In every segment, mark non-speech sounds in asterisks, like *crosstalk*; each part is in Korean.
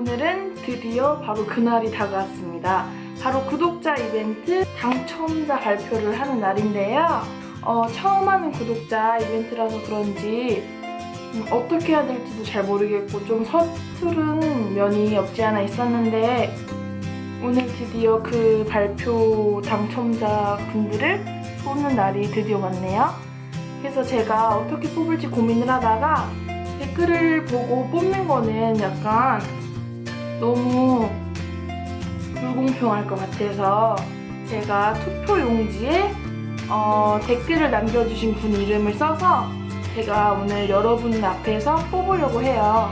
오늘은 드디어 바로 그날이 다가왔습니다. 바로 구독자 이벤트 당첨자 발표를 하는 날인데요. 어, 처음 하는 구독자 이벤트라서 그런지 음, 어떻게 해야 될지도 잘 모르겠고 좀 서투른 면이 없지 않아 있었는데 오늘 드디어 그 발표 당첨자 분들을 뽑는 날이 드디어 왔네요. 그래서 제가 어떻게 뽑을지 고민을 하다가 댓글을 보고 뽑는 거는 약간 너무 불공평할 것 같아서 제가 투표 용지에 어, 댓글을 남겨주신 분 이름을 써서 제가 오늘 여러분 앞에서 뽑으려고 해요.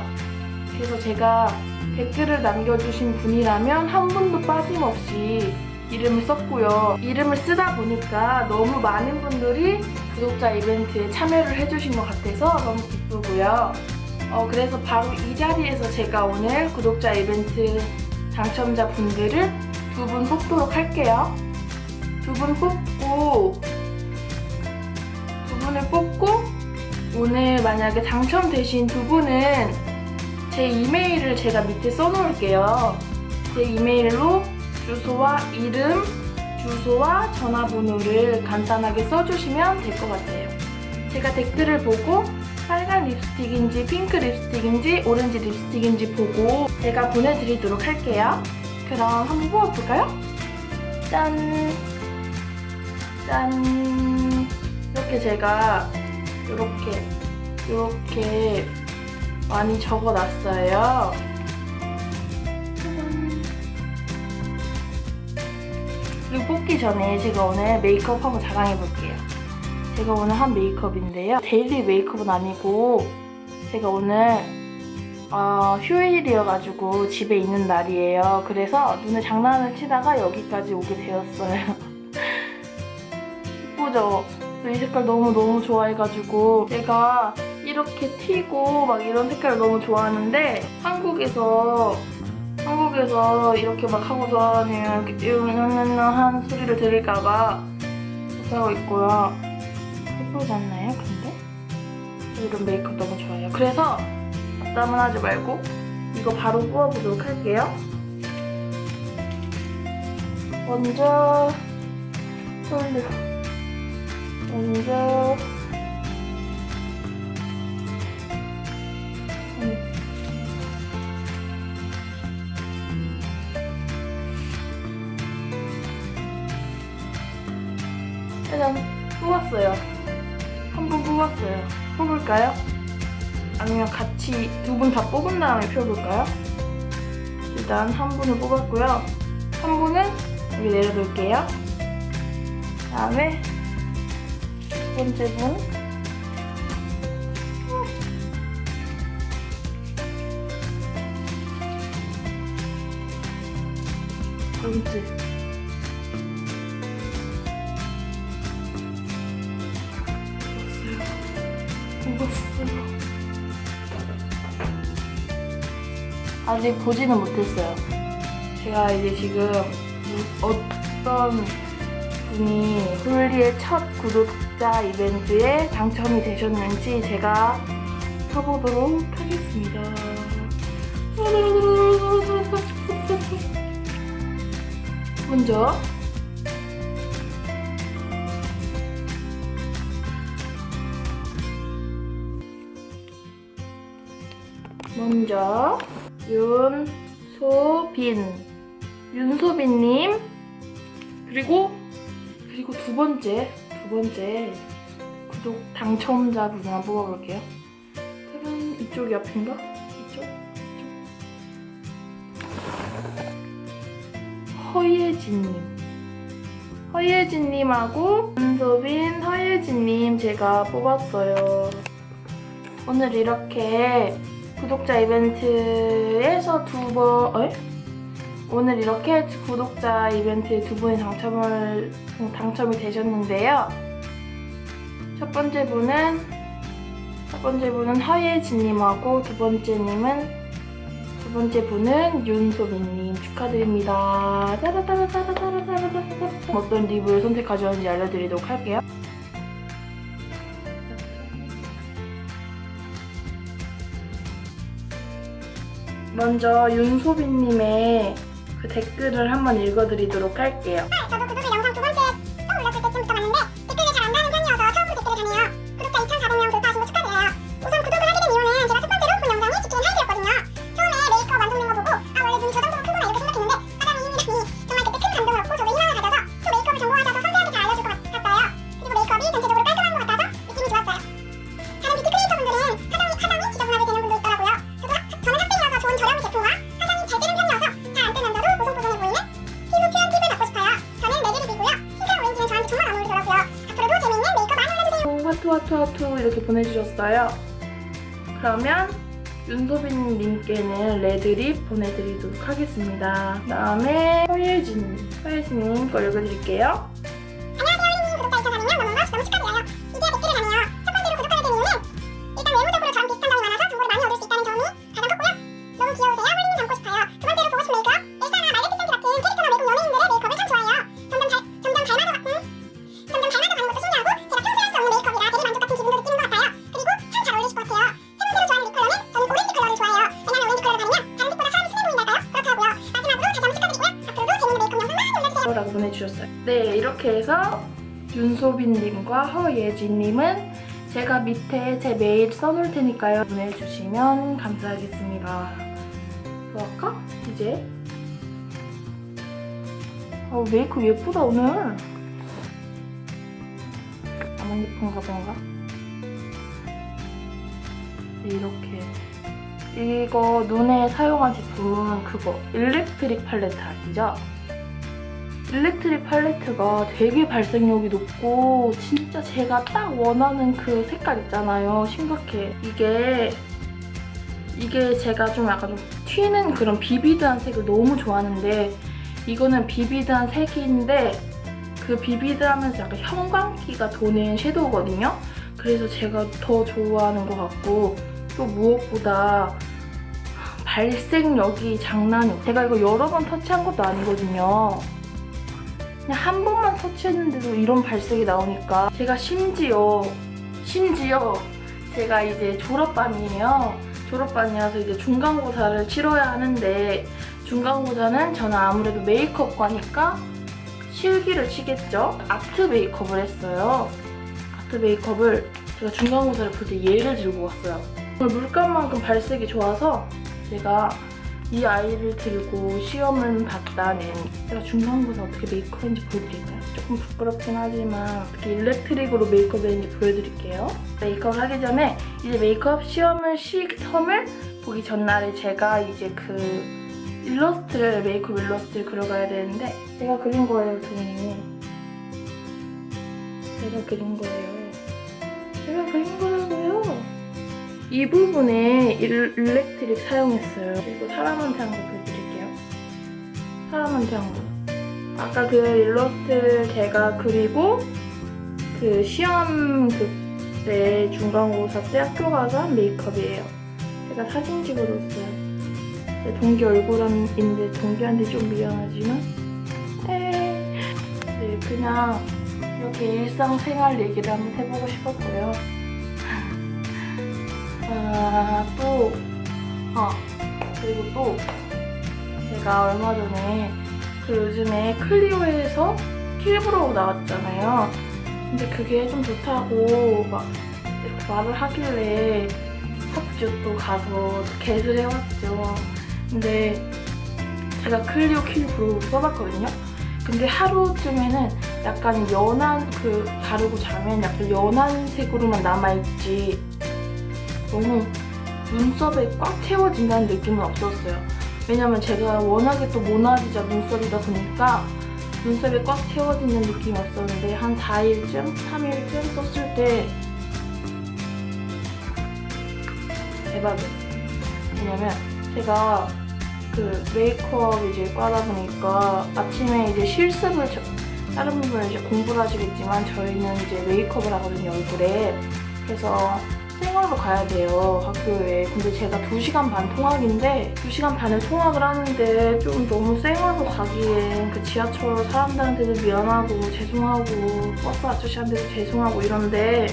그래서 제가 댓글을 남겨주신 분이라면 한 분도 빠짐없이 이름을 썼고요. 이름을 쓰다 보니까 너무 많은 분들이 구독자 이벤트에 참여를 해주신 것 같아서 너무 기쁘고요. 어, 그래서 바로 이 자리에서 제가 오늘 구독자 이벤트 당첨자 분들을 두 분 뽑도록 할게요. 두 분 뽑고, 두 분을 뽑고, 오늘 만약에 당첨되신 두 분은 제 이메일을 제가 밑에 써놓을게요. 제 이메일로 주소와 이름, 주소와 전화번호를 간단하게 써주시면 될 것 같아요. 제가 댓글을 보고 빨간 립스틱인지 핑크 립스틱인지 오렌지 립스틱인지 보고 제가 보내드리도록 할게요. 그럼 한번 뽑아볼까요? 짠! 짠! 이렇게 제가 이렇게 이렇게 많이 적어놨어요. 그리고 뽑기 전에 제가 오늘 메이크업 한번 자랑해볼게요. 제가 오늘 한 메이크업인데요. 데일리 메이크업은 아니고 제가 오늘 어, 휴일이어가지고 집에 있는 날이에요. 그래서 눈에 장난을 치다가 여기까지 오게 되었어요. *laughs* 예쁘죠? 이 색깔 너무너무 좋아해가지고 제가 이렇게 튀고 막 이런 색깔을 너무 좋아하는데 한국에서 한국에서 이렇게 막 하고 다니면 이렇게 으는한 소리를 들을까봐 못하고 있고요. 예쁘지 않나요? 근데? 이런 메이크업 너무 좋아해요. 그래서 앞담은 하지 말고 이거 바로 뽑아보도록 할게요. 먼저 떨려. 먼저 음. 짜잔 뽑았어요. 한분 뽑았어요. 뽑을까요? 아니면 같이 두 분 다 뽑은 다음에 펴볼까요? 일단 한 분을 뽑았고요. 한 분은 여기 내려둘게요. 다음에 두 번째 분. 두 번째. 아직 보지는 못했어요. 제가 이제 지금 어떤 분이 홀리의 첫 구독자 이벤트에 당첨이 되셨는지 제가 펴보도록 하겠습니다. 먼저 먼저 윤소빈 윤소빈님 그리고 그리고 두 번째 두 번째 구독 당첨자 분 한번 뽑아볼게요. 짜잔 이쪽이 앞인가? 이쪽? 이쪽? 허예진님 허예진님하고 윤소빈 허예진님 제가 뽑았어요. 오늘 이렇게 구독자 이벤트에서 두 번, 에? 오늘 이렇게 구독자 이벤트에 두 분이 당첨을, 당첨이 되셨는데요. 첫 번째 분은, 첫 번째 분은 허예진님하고 두 번째님은, 두 번째 분은 윤소민님 축하드립니다. 따라따라따라따라따라따라. 어떤 리뷰를 선택하셨는지 알려드리도록 할게요. 먼저 윤소빈님의 그 댓글을 한번 읽어드리도록 할게요. 하트 이렇게 보내주셨어요. 그러면 윤소빈님께는 레드립 보내드리도록 하겠습니다. 다음에 허예진님, 허예진님 거 읽어드릴게요. 이렇게 해서 윤소빈님과 허예진님은 제가 밑에 제 메일 써놓을 테니까요. 보내주시면 감사하겠습니다. 뭐 할까? 이제. 어, 메이크업 예쁘다, 오늘. 나만 예쁜가 본가? 네, 이렇게. 이거 눈에 사용한 제품은 그거 일렉트릭 팔레트 아시죠? 일렉트릭 팔레트가 되게 발색력이 높고 진짜 제가 딱 원하는 그 색깔 있잖아요. 심각해. 이게 이게 제가 좀 약간 좀 튀는 그런 비비드한 색을 너무 좋아하는데 이거는 비비드한 색인데 그 비비드하면서 약간 형광기가 도는 섀도우거든요. 그래서 제가 더 좋아하는 것 같고 또 무엇보다 발색력이 장난이. 제가 이거 여러 번 터치한 것도 아니거든요. 그냥 한 번만 터치했는데도 이런 발색이 나오니까 제가 심지어 심지어 제가 이제 졸업반이에요. 졸업반이라서 이제 중간고사를 치러야 하는데 중간고사는 저는 아무래도 메이크업과니까 실기를 치겠죠. 아트 메이크업을 했어요. 아트 메이크업을 제가 중간고사를 볼 때 얘를 들고 왔어요. 물감만큼 발색이 좋아서 제가 이 아이를 들고 시험을 봤다는 제가 중간고사 어떻게 메이크업했는지 보여드릴까요? 조금 부끄럽긴 하지만 어떻게 일렉트릭으로 메이크업 했는지 보여드릴게요. 메이크업을 하기 전에 이제 메이크업 시험을 시험을 보기 전날에 제가 이제 그 일러스트를 메이크업 일러스트를 그려가야 되는데 제가 그린 거예요, 동이. 제가 그린 거예요. 제가 그린 거라고요. 이 부분에 일, 일렉트릭 사용했어요. 그리고 사람한테 한 거 보여드릴게요. 사람한테 한 거. 아까 그 일러스트를 제가 그리고 그 시험 그때 중간고사 때 학교 가서 한 메이크업이에요. 제가 사진 찍어뒀어요. 제 동기 얼굴인데 동기한테 좀 미안하지만 에이. 네, 그냥 이렇게 일상생활 얘기를 한번 해보고 싶었고요. 아, 또, 아, 그리고 또, 제가 얼마 전에 그 요즘에 클리오에서 킬브로우 나왔잖아요. 근데 그게 좀 좋다고 막 이렇게 말을 하길래 탑주 또 가서 겟을 해왔죠. 근데 제가 클리오 킬브로우 써봤거든요. 근데 하루쯤에는 약간 연한 그 바르고 자면 약간 연한 색으로만 남아있지 너무 눈썹에 꽉 채워진다는 느낌은 없었어요. 왜냐면 제가 워낙에 또 모나리자 눈썹이다 보니까 눈썹에 꽉 채워지는 느낌이 없었는데 한 4일쯤, 3일쯤 썼을 때 대박이었어요. 왜냐면 제가 그 메이크업 이제 과다 보니까 아침에 이제 실습을 저- 다른 분들은 이제 공부를 하시겠지만 저희는 이제 메이크업을 하거든요 얼굴에 그래서 생얼로 가야 돼요 학교에 근데 제가 2시간 반 통학인데 2시간 반을 통학을 하는데 좀 너무 생얼로 가기엔 그 지하철 사람들한테도 미안하고 죄송하고 버스 아저씨한테도 죄송하고 이런데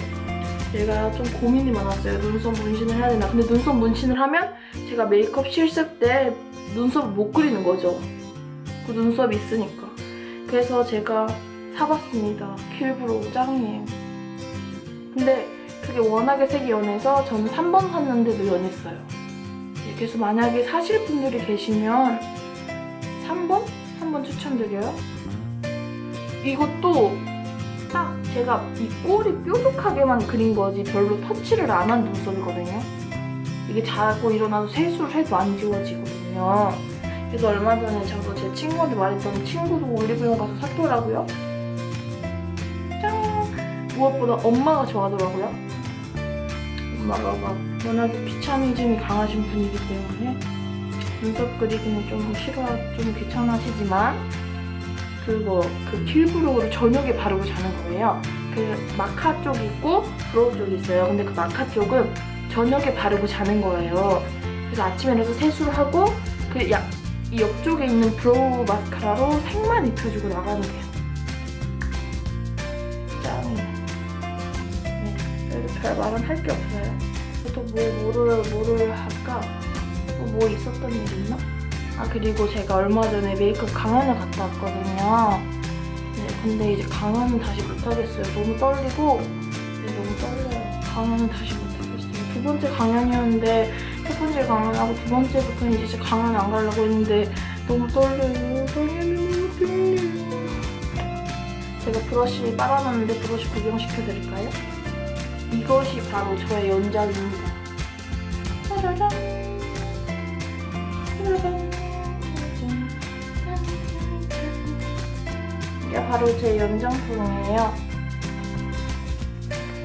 제가 좀 고민이 많았어요. 눈썹 문신을 해야 되나. 근데 눈썹 문신을 하면 제가 메이크업 실습 때 눈썹을 못 그리는 거죠. 그 눈썹이 있으니까. 그래서 제가 사봤습니다. 킬브로우 짱이에요. 근데 그게 워낙에 색이 연해서 저는 3번 샀는데도 연했어요. 네, 그래서 만약에 사실 분들이 계시면 3번? 3번 추천드려요. 이것도 딱 제가 이 꼴이 뾰족하게만 그린 거지 별로 터치를 안 한 눈썹이거든요. 이게 자고 일어나서 세수를 해도 안 지워지거든요. 그래서 얼마 전에 저도 제 친구한테 말했더니 친구도 올리브영 가서 샀더라고요. 짠! 무엇보다 엄마가 좋아하더라고요. 엄마가 막 워낙에 귀차니즘이 강하신 분이기 때문에 눈썹 그리기는 좀 싫어, 좀 귀찮아하시지만 그거 그 킬브로우를 저녁에 바르고 자는 거예요. 그 마카 쪽 있고 브로우 쪽이 있어요. 근데 그 마카 쪽은 저녁에 바르고 자는 거예요. 그래서 아침에 일어나서 세수를 하고 그 약, 이 옆쪽에 있는 브로우 마스카라로 색만 입혀주고 나가는. 짱이에요. 별 말은 할 게 없어요. 또 뭐, 뭐를, 뭐를 할까? 또 뭐 있었던 일 있나? 아 그리고 제가 얼마 전에 메이크업 강연을 갔다 왔거든요. 네, 근데 이제 강연은 다시 못하겠어요. 너무 떨리고 네, 너무 떨려요. 강연은 다시 못하겠어요. 두 번째 강연이었는데 첫 번째 강연하고 두 번째부터는 이제 강연 안 가려고 했는데 너무 떨려요. 떨려요. 떨려요. 제가 브러쉬 빨아놨는데 브러쉬 구경시켜드릴까요? 이것이 바로 저의 연장입니다. 짜자잔. 이게 바로 제 연장품이에요.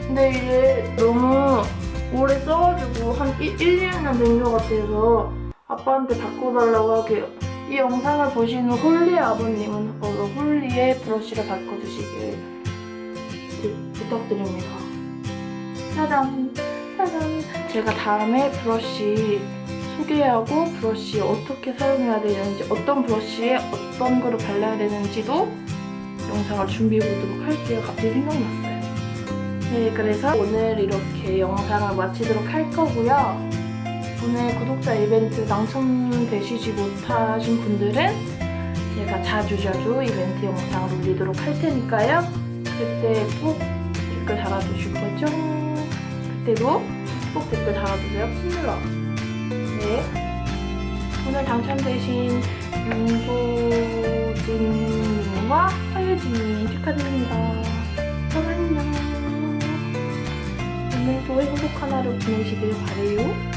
근데 이게 너무 오래 써가지고 한 1, 2년 된 것 같아서 아빠한테 바꿔달라고 하게요. 이 영상을 보시는 홀리 아버님은 어, 홀리의 브러쉬를 바꿔주시길 부- 부탁드립니다. 짜잔! 짜잔! 제가 다음에 브러쉬 소개하고 브러쉬 어떻게 사용해야 되는지 어떤 브러쉬에 어떤 거를 발라야 되는지도 영상을 준비해 보도록 할게요. 갑자기 생각났어요. 네, 그래서 오늘 이렇게 영상을 마치도록 할 거고요. 오늘 구독자 이벤트 당첨되시지 못하신 분들은 제가 자주자주 이벤트 영상을 올리도록 할 테니까요. 그때 꼭 댓글 달아주실 거죠? 그때도 꼭 댓글 달아주세요. 콧물러. 네. 오늘 당첨되신 윤소진님과 화유진님 축하드립니다. 안녕. 오늘도 행복한 하루 보내시길 바래요.